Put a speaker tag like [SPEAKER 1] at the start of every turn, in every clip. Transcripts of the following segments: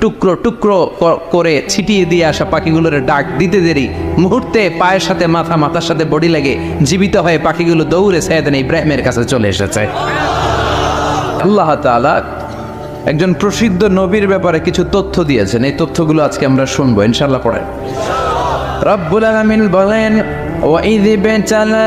[SPEAKER 1] টুকরো টুকরো করে ছিটিয়ে দিয়ে আসা পাখিগুলোর ডাক দিতে দেরি। মুহূর্তে পায়ের সাথে মাথা, মাথার সাথে বডি লেগে জীবিত হয়ে পাখিগুলো দৌড়ে সৈয়দান ইব্রাহিমের কাছে চলে এসেছে। আল্লাহ তাআলা একজন প্রসিদ্ধ নবীর ব্যাপারে কিছু তথ্য দিয়েছেন। এই তথ্যগুলো আজকে আমরা শুনব ইনশাল্লাহ পড়েন রব্বুল আলামিন বলেন ওয়াইদ বেচালা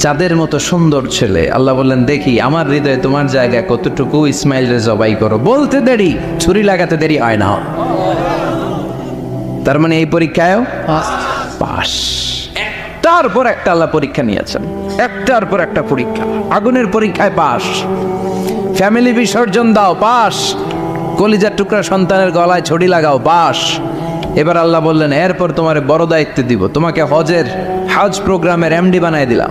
[SPEAKER 1] চাঁদের মতো সুন্দর ছেলে। আল্লাহ বললেন দেখি আমার হৃদয়ে তোমার জায়গায় কতটুকু ইসমাইল রে জবাই করো। বলতে দেরি ছুরি লাগাতে দেরি হয় না। তার মানে এই পরীক্ষায়ও পাস। একটার পর একটা আল্লাহ পরীক্ষা নিয়েছেন। একটার পর একটা পরীক্ষা। আগুনের পরীক্ষায় পাস। ফ্যামিলি বিসর্জন দাও পাস। কলিজার টুকরা সন্তানের গলায় ছড়ি লাগাও পাস। এবার আল্লাহ বললেন এরপর তোমার বড় দায়িত্ব দিব। তোমাকে হজের হাজ প্রোগ্রামের এমডি বানাই দিলাম।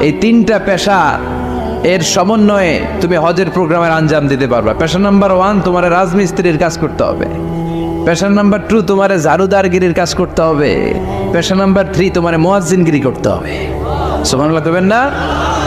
[SPEAKER 1] এই তিনটা পেশা, এর সমন্বয়ে তুমি হজের প্রোগ্রামের আঞ্জাম দিতে পারবা। পেশা নাম্বার ওয়ান তোমার রাজমিস্ত্রির কাজ করতে হবে। পেশা নাম্বার টু তোমার ঝাড়ুদারগিরির কাজ করতে হবে। পেশা নাম্বার থ্রি তোমার মোয়াজিনগিরি করতে হবে। সোমান লাগবেন না?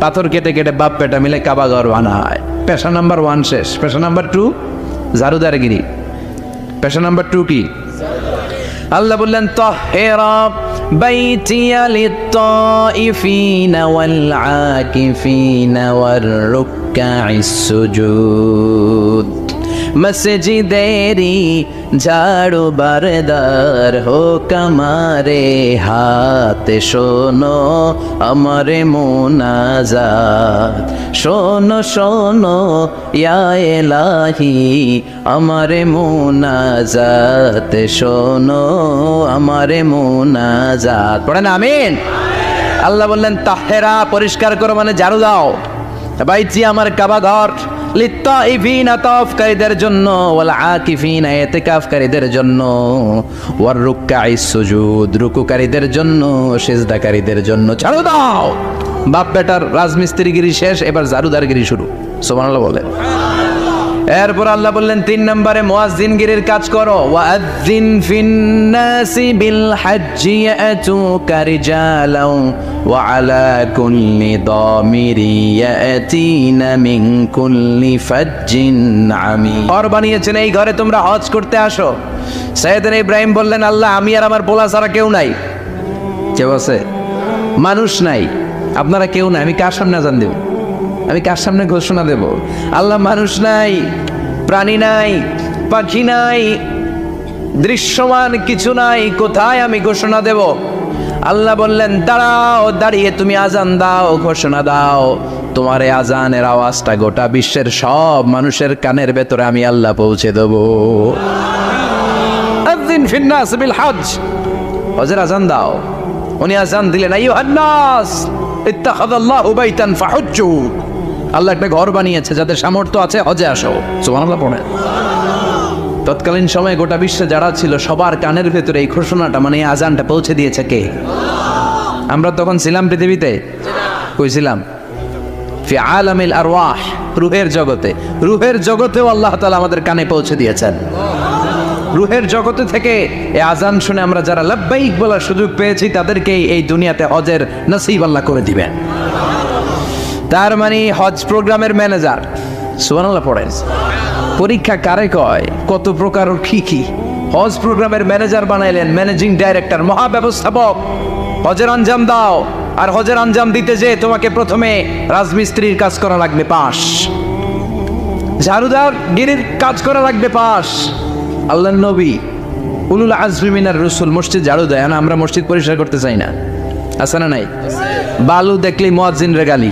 [SPEAKER 1] পাথর কেটে কেটে বাপ পেটা মিলে কাবা ঘর বানায় পেশা নাম্বার ওয়ান শেষ পেশা নাম্বার টু ঝাড়ুদারগিরি পেশা নাম্বার টু কি আল্লাহ বললেন তহেরা بيتي للطائفين والعاكفين والركع السجود মসজিদেরি ঝাড়ু বারদার হোক আমারে হাতে। শোনো আমারে মোনাজাত। শোনো শোনো, ইয়া এলাহি, আমারে মোনাজাত। শোনো আমারে মোনাজাত। পড়েন, আমিন। আল্লাহ বললেন, তাহেরা পরিষ্কার করো মানে ঝাড়ু দাও। বাইচি আমার কাবা ঘর। লিত্তাইফিনা তাওফকারীদের জন্য, ওয়াল আকিফিনা ইতিকাফকারীদের জন্য, ওয়ার রুকআই সুজুদ, রুকুকারীদের জন্য, সিজদাকারীদের জন্য। ছাড়ো দাও! বাপ বেটার রাজমিস্ত্রিগিরি শেষ, এবার জারুদারগিরি শুরু। সুবহানাল্লাহ বলে এরপর আল্লাহ বললেন, তিন নম্বরে মুয়াজ্জিনগিরির কাজ করো। ওয়াজ্জিন ফিন্নাসি বিল হাজ্জি ইয়াতুকা রিজালাও ওয়া আলা কুল্লি দামিরি ইয়াতিনা মিন কুল্লি ফাজ্জিন আমি ঘর বানিয়েছেন, এই ঘরে তোমরা হজ করতে আসো। সাইয়েদনা ইব্রাহিম বললেন, আল্লাহ, আমি আর আমার পোলা ছাড়া কেউ নাই। কেউ আছে? মানুষ নাই। আপনারা কেউ নাই, আমি কার সামনে আজান দেব? আমি কার সামনে ঘোষণা দেব? আল্লাহ মানুষ নাই, প্রাণী নাই, পাখি নাই, দৃশ্যমান কিছু নাই, কোথায় আমি ঘোষণা দেব? আল্লাহ বললেন, দাঁড়াও, দাঁড়িয়ে তুমি আজান দাও, ঘোষণা দাও। তোমার এই আজানের আওয়াজটা গোটা বিশ্বের সব মানুষের কানের ভেতরে আমি আল্লাহ পৌঁছে দেবো। ফিন্নাস বিল হজ হজের আজান দাও। উনি আজান দিলেন আইয়ুহান নাস ইত্তাখাযাল্লাহু বাইতান ফাহুজ্জু। আল্লাহ একটা ঘর বানিয়েছে, যাদের সামর্থ্য আছে হজে আসো। সুবহানাল্লাহ পড়েন। তৎকালীন সময়ে গোটা বিশ্বে যারা ছিল, সবার কানের ভেতরে এই ঘোষণাটা মানে আজানটা পৌঁছে দিয়েছে কে? আমরা তখন ছিলাম পৃথিবীতে? কইছিলাম ফি আলামিল আরওয়াহ, রুহের জগতে। রুহের জগতেও আল্লাহ তাআলা আমাদের কানে পৌঁছে দিয়েছেন। রুহের জগতে থেকে এই আজান শুনে আমরা যারা লাব্বাইক বলার সুযোগ পেয়েছি তাদেরকে এই দুনিয়াতে হজের নসিব আল্লাহ করে দিবেন। তার মানে হজ প্রোগ্রামের ম্যানেজার। সুবহানাল্লাহ পড়েন। পরীক্ষা কারে কয়? কত প্রকার কি কি? হজ প্রোগ্রামের ম্যানেজার বানাইলেন, ম্যানেজিং ডাইরেক্টর, মহাব্যবস্থাপক। হজের আঞ্জাম দাও, আর হজের আঞ্জাম দিতে যে তোমাকে প্রথমে রাজমিস্ত্রির কাজ করা লাগবে পাশ ঝাড়ুদার গিরির কাজ করা লাগবে পাশ আল্লাহ নবী উলুল আজমিনার রসুল মসজিদ ঝাড়ু দেয়, না আমরা মসজিদ পরিষ্কার করতে চাই না। আছে না নাই? বালু দেখলেই মোয়াজ্জিন রেগালি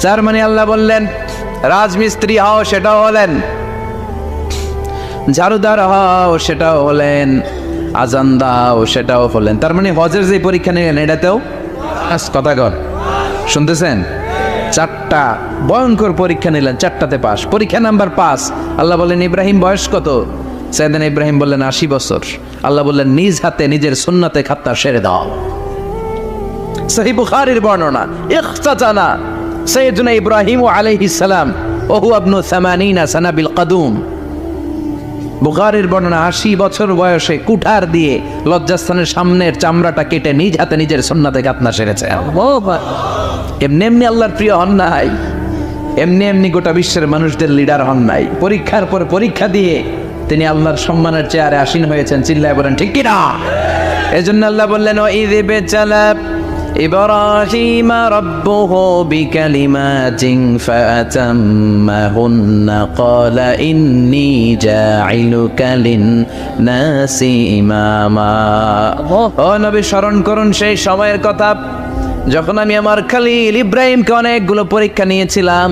[SPEAKER 1] চার মানে আল্লাহ বললেন, রাজমিস্ত্রি হও, সেটাও হলেন। ঝাড়ুদার হও, সেটাও হলেন। আজান দাও, সেটাও হলেন। তার মানে হজের যে পরীক্ষা নিলেন, এটাতেও কথা কর। শুনতেছেন? চারটা ভয়ঙ্কর পরীক্ষা নিলেন, চারটাতে পাস পরীক্ষা নাম্বার পাস আল্লাহ বললেন, ইব্রাহিম, বয়স কত? সাইদান ইব্রাহিম বললেন, আশি বছর। আল্লাহ বললেন, নিজ হাতে, নিজের সুন্নতে খাত্তা সেরে দাও। সহি বুখারীর বর্ণনা, ইখতাতানা সাইয়েদুনা ইব্রাহিম আলাইহিস সালাম, ওহু আবনু সামানিনা সানাবিল কাদুম। বুখারীর বর্ণনা, আশি বছর বয়সে কুঠার দিয়ে লজ্জাস্থানের সামনের চামড়াটা কেটে নিজ হাতে নিজের সুন্নাতে কাতনা সেরেছে। এমনি এমনি আল্লাহর প্রিয় হন নাই। এমনি এমনি গোটা বিশ্বের মানুষদের লিডার হন নাই। পরীক্ষার পর পরীক্ষা দিয়ে তিনি আল্লাহর সম্মানের চেয়ারে আসীন হয়েছেন। চিল্লায় বলেন, ঠিক কিনা? এজন্য আল্লাহ বললেন ও ঈদে বেচালা إبراهيم ربه بكلمات فأتمهن قال إني جاعلك للناس إماما ও নবী স্মরণ করুন সেই সময়ের কথা যখন আমি আমার খালিল ইব্রাহিমকে অনেকগুলো পরীক্ষা নিয়েছিলাম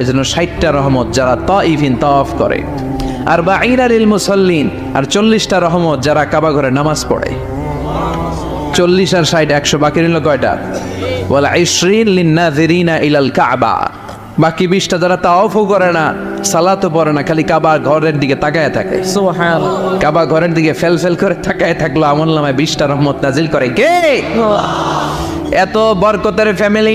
[SPEAKER 1] এই জন্য ষাটটা রহমত যারা ত তইফিন তাওয়াফ করে। আর বা আলিল মুসল্লিন আর চল্লিশটা রহমত যারা কাবা ঘরে নামাজ পড়ে। চল্লিশ আর ষাট একশো বাকি নিল কয়টা? বলে ইসরিন লিন্নাজিরিনা ইলাল কাবা। বাকি বিশটা যারা তাওয়াফও করে না সালাতও পড়ে না খালি কাবা ঘরের দিকে তাকায় থাকে। কাবা ঘরের দিকে ফেল ফেল করে তাকায় থাকল আমল নামায় বিশটা রহমত নাজিল করে কে? এত বরকতের ফ্যামিলি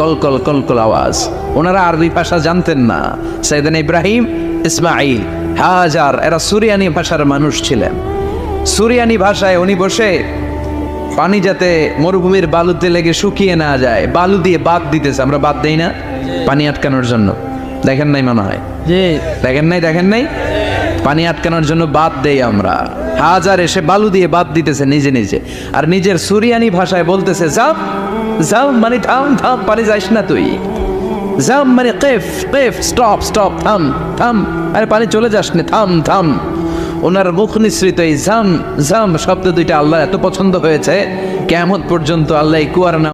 [SPEAKER 1] কলকল কলকল আওয়াজ। ওনারা আরবি ভাষা জানতেন না। সাইদান ইব্রাহিম ইসমাইল হাজার এরা সুরিয়ানি ভাষার মানুষ ছিলেন। সুরিয়ানি ভাষায় উনি বসে পানি যাতে মরুভূমির বালুতে লেগে শুকিয়ে না যায় বালু দিয়ে বাদ দিতেছে। আমরা বাদ দেই না পানি আটকানোর জন্য। দেখেন নাই মনে হয়? দেখেন নাই দেখেন নাই? পানি আটকানোর জন্য বাদ দেই আমরা। হাজার এসে বালু দিয়ে বাদ দিতেছে নিজে নিজে। আর নিজের সুরিয়ানি ভাষায় বলতেছে, যাও যাও মানে থাম থাম পারে যাইস না তুই। যাও মানে কেফ কেফ, স্টপ স্টপ, থাম থাম, আরে পানি চলে যাস না থাম থাম। ওনার মুখ নিঃসৃত এই জাম ঝাম শব্দ দুইটা আল্লাহ এত পছন্দ হয়েছে কেমন পর্যন্ত আল্লাহ কুয়ার নাম